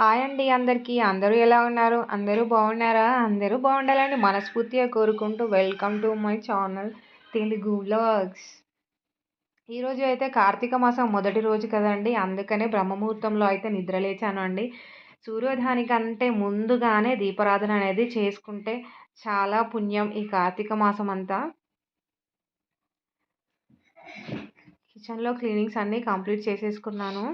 Hi అండి అందరికీ. అందరూ ఎలా ఉన్నారు? అందరూ బాగున్నారా? అందరూ బాగుండాలని మనస్ఫూర్తిగా కోరుకుంటూ welcome to my channel Telugu vlogs. ఈరోజు అయితే కార్తీక మాసం మొదటి రోజు కదండి. అందుకనే బ్రహ్మముహూర్తంలో అయితే నిద్రలేచాను అండి. సూర్యోదయానికంటే ముందుగానే దీపారాధన అనేది చేసుకుంటే చాలా పుణ్యం ఈ కార్తీక మాసం అంతా. కిచెన్లో క్లీనింగ్స్ అన్నీ కంప్లీట్ చేసేసుకున్నాను.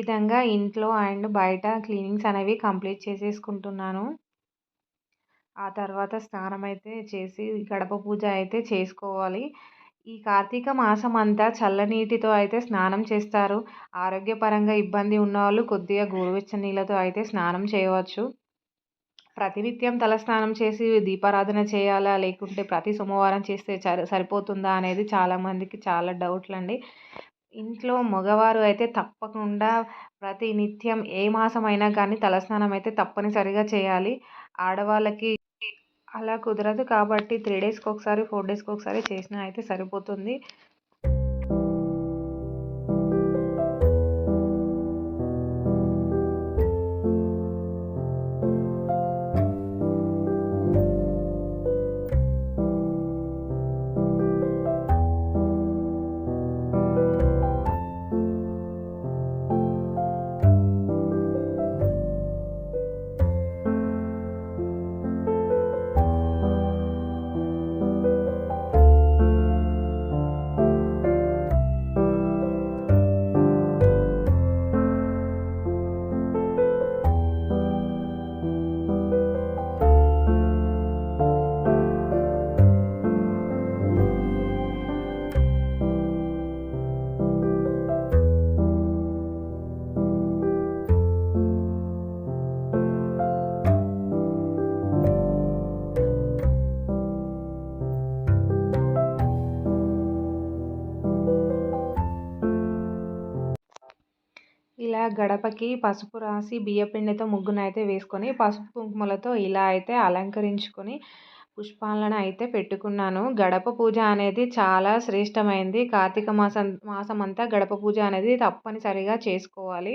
విధంగా ఇంట్లో అండ్ బయట క్లీనింగ్స్ అనేవి కంప్లీట్ చేసేసుకుంటున్నాను. ఆ తర్వాత స్నానం అయితే చేసి గడప పూజ అయితే చేసుకోవాలి. ఈ కార్తీక మాసం అంతా చల్లనీటితో అయితే స్నానం చేస్తారు. ఆరోగ్యపరంగా ఇబ్బంది ఉన్నవాళ్ళు కొద్దిగా గోరువెచ్చని నీళ్ళతో అయితే స్నానం చేయవచ్చు. ప్రతినిత్యం తలస్నానం చేసి దీపారాధన చేయాలా? లేకుంటే ప్రతి సోమవారం చేస్తే సరిపోతుందా? అనేది చాలామందికి చాలా డౌట్లు అండి ఇంట్లో మగవారు అయితే తప్పకుండా ప్రతి నిత్యం ఏ మాసమైనా కానీ తలస్నానం అయితే తప్పనిసరిగా చేయాలి. ఆడవాళ్ళకి అలా కుదరదు కాబట్టి త్రీ డేస్కి ఒకసారి ఫోర్ డేస్కి ఒకసారి చేసినా అయితే సరిపోతుంది. గడపకి పసుపు రాసి బియ్యపిండితో ముగ్గునైతే వేసుకొని పసుపు కుంకుమలతో ఇలా అయితే అలంకరించుకొని పుష్పాలను అయితే పెట్టుకున్నాను. గడప పూజ అనేది చాలా శ్రేష్టమైంది. కార్తీక మాసం మాసం అంతా గడప పూజ అనేది తప్పనిసరిగా చేసుకోవాలి.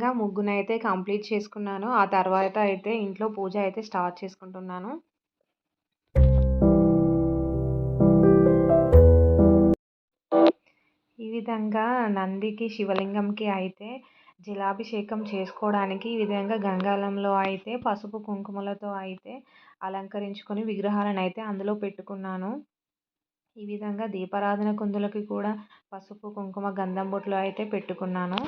విధంగా ముగ్గునైతే కంప్లీట్ చేసుకున్నాను. ఆ తర్వాత అయితే ఇంట్లో పూజ అయితే స్టార్ట్ చేసుకుంటున్నాను. ఈ విధంగా నందికి శివలింగంకి అయితే జలాభిషేకం చేసుకోవడానికి ఈ విధంగా గంగాలంలో అయితే పసుపు కుంకుమలతో అయితే అలంకరించుకొని విగ్రహాలను అయితే అందులో పెట్టుకున్నాను. ఈ విధంగా దీపారాధన కుందులకి కూడా పసుపు కుంకుమ గంధం బొట్లు అయితే పెట్టుకున్నాను.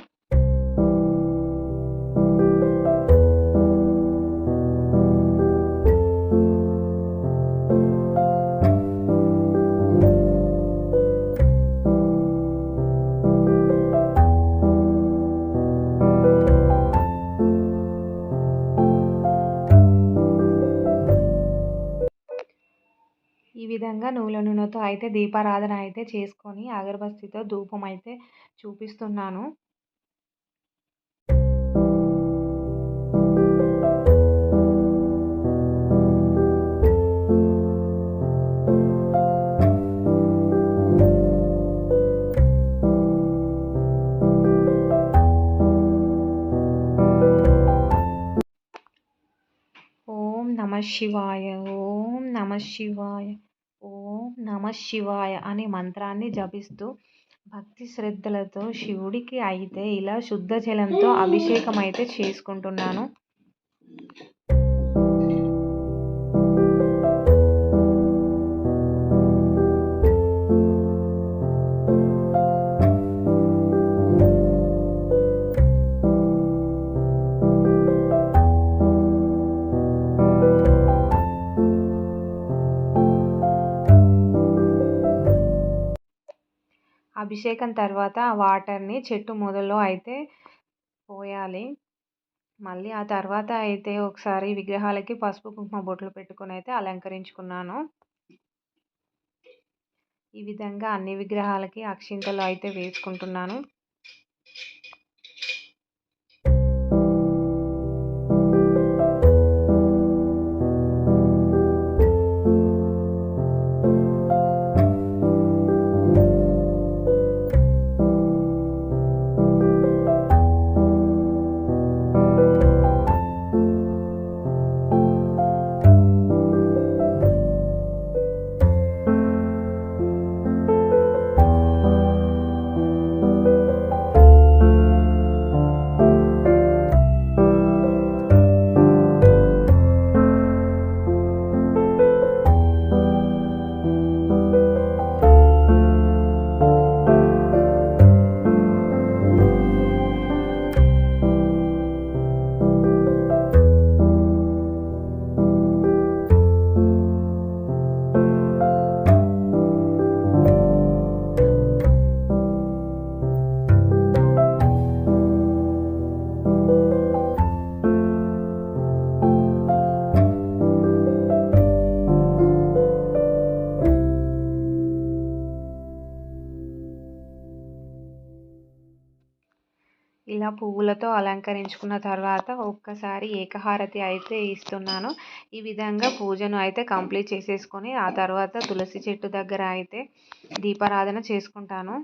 విధంగా నువ్వుల నూనెతో అయితే దీపారాధన అయితే చేసుకొని అగరబత్తితో ధూపం అయితే చూపిస్తున్నాను. ఓం శివాయ ఓం నమ శివాయ. నమ శివాయ అనే మంత్రాన్ని జపిస్తూ భక్తి శ్రద్ధలతో శివుడికి అయితే ఇలా శుద్ధ జలంతో అభిషేకం అయితే చేసుకుంటున్నాను. అభిషేకం తర్వాత ఆ వాటర్ని చెట్టు మొదల్లో అయితే పోయాలి. మళ్ళీ ఆ తర్వాత అయితే ఒకసారి విగ్రహాలకి పసుపు కుంకుమ బొట్లు పెట్టుకొని అయితే అలంకరించుకున్నాను. ఈ విధంగా అన్ని విగ్రహాలకి అక్షింతలు అయితే వేసుకుంటున్నాను. పూలతో అలంకరించుకున్న తర్వాత ఒక్కసారి ఏకహారతి అయితే ఇస్తున్నాను. ఈ విధంగా పూజను అయితే కంప్లీట్ చేసేసుకొని ఆ తర్వాత తులసి చెట్టు దగ్గర అయితే దీపారాధన చేసుకుంటాను.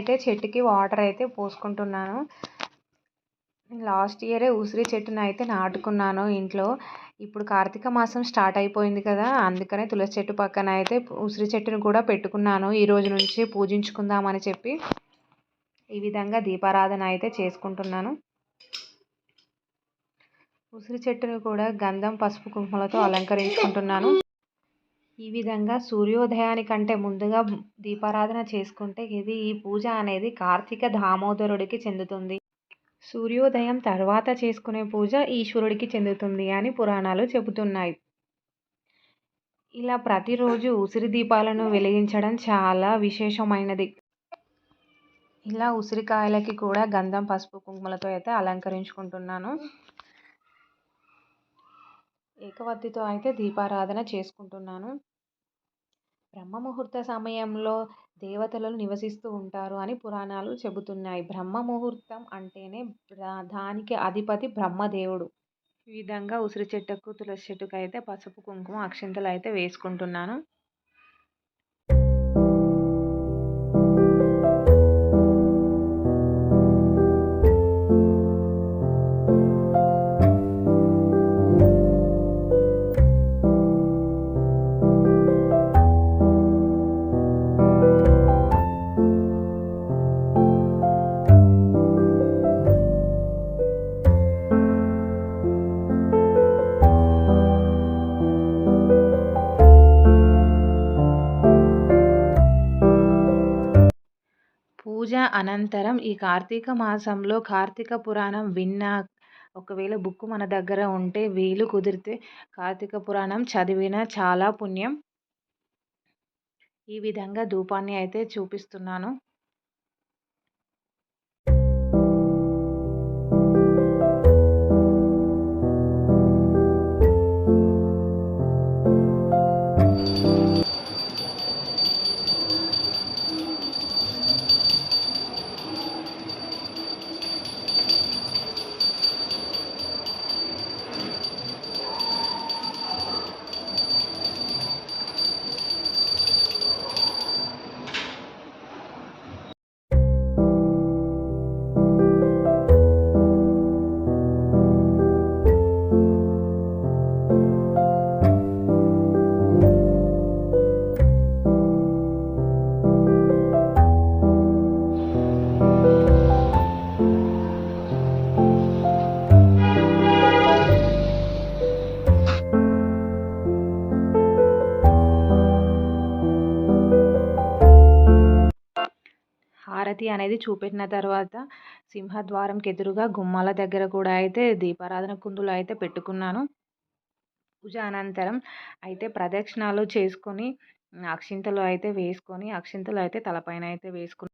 అయితే చెట్టుకి వాటర్ అయితే పోసుకుంటున్నాను. లాస్ట్ ఇయరే ఉసిరి చెట్టుని అయితే నాటుకున్నాను ఇంట్లో. ఇప్పుడు కార్తీక మాసం స్టార్ట్ అయిపోయింది కదా అందుకనే తులసి చెట్టు పక్కన అయితే ఉసిరి చెట్టును కూడా పెట్టుకున్నాను. ఈ రోజు నుంచి పూజించుకుందామని చెప్పి ఈ విధంగా దీపారాధన అయితే చేసుకుంటున్నాను. ఉసిరి చెట్టును కూడా గంధం పసుపు కుంకుమలతో అలంకరించుకుంటున్నాను. ఈ విధంగా సూర్యోదయానికంటే ముందుగా దీపారాధన చేసుకుంటే ఇది ఈ పూజ అనేది కార్తీక దామోదరుడికి చెందుతుంది. సూర్యోదయం తర్వాత చేసుకునే పూజ ఈశ్వరుడికి చెందుతుంది అని పురాణాలు చెబుతున్నాయి. ఇలా ప్రతిరోజు ఉసిరి దీపాలను వెలిగించడం చాలా విశేషమైనది. ఇలా ఉసిరికాయలకి కూడా గంధం పసుపు కుంకుమలతో అయితే అలంకరించుకుంటున్నాను. ఏకవత్తితో అయితే దీపారాధన చేసుకుంటున్నాను. బ్రహ్మ ముహూర్త సమయంలో దేవతలు నివసిస్తూ ఉంటారు అని పురాణాలు చెబుతున్నాయి. బ్రహ్మ ముహూర్తం అంటేనే దానికి అధిపతి బ్రహ్మదేవుడు. ఈ విధంగా ఉసిరి చెట్టుకు తులసి చెట్టుకు అయితే పసుపు కుంకుమ అక్షింతలు అయితే వేసుకుంటున్నాను. అనంతరం ఈ కార్తీక మాసంలో కార్తీక పురాణం విన్నా ఒకవేళ బుక్ మన దగ్గర ఉంటే వీలు కుదిరితే కార్తీక పురాణం చదివిన చాలా పుణ్యం. ఈ విధంగా ధూపాన్ని అయితే చూపిస్తున్నాను. హారతి అనేది చూపెట్టిన తర్వాత సింహద్వారంకి ఎదురుగా గుమ్మాల దగ్గర కూడా అయితే దీపారాధన కుందులు అయితే పెట్టుకున్నాను. పూజ అనంతరం అయితే ప్రదక్షిణాలు చేసుకొని అక్షింతలు అయితే వేసుకొని అక్షింతలు అయితే తలపైన అయితే వేసుకున్నాను.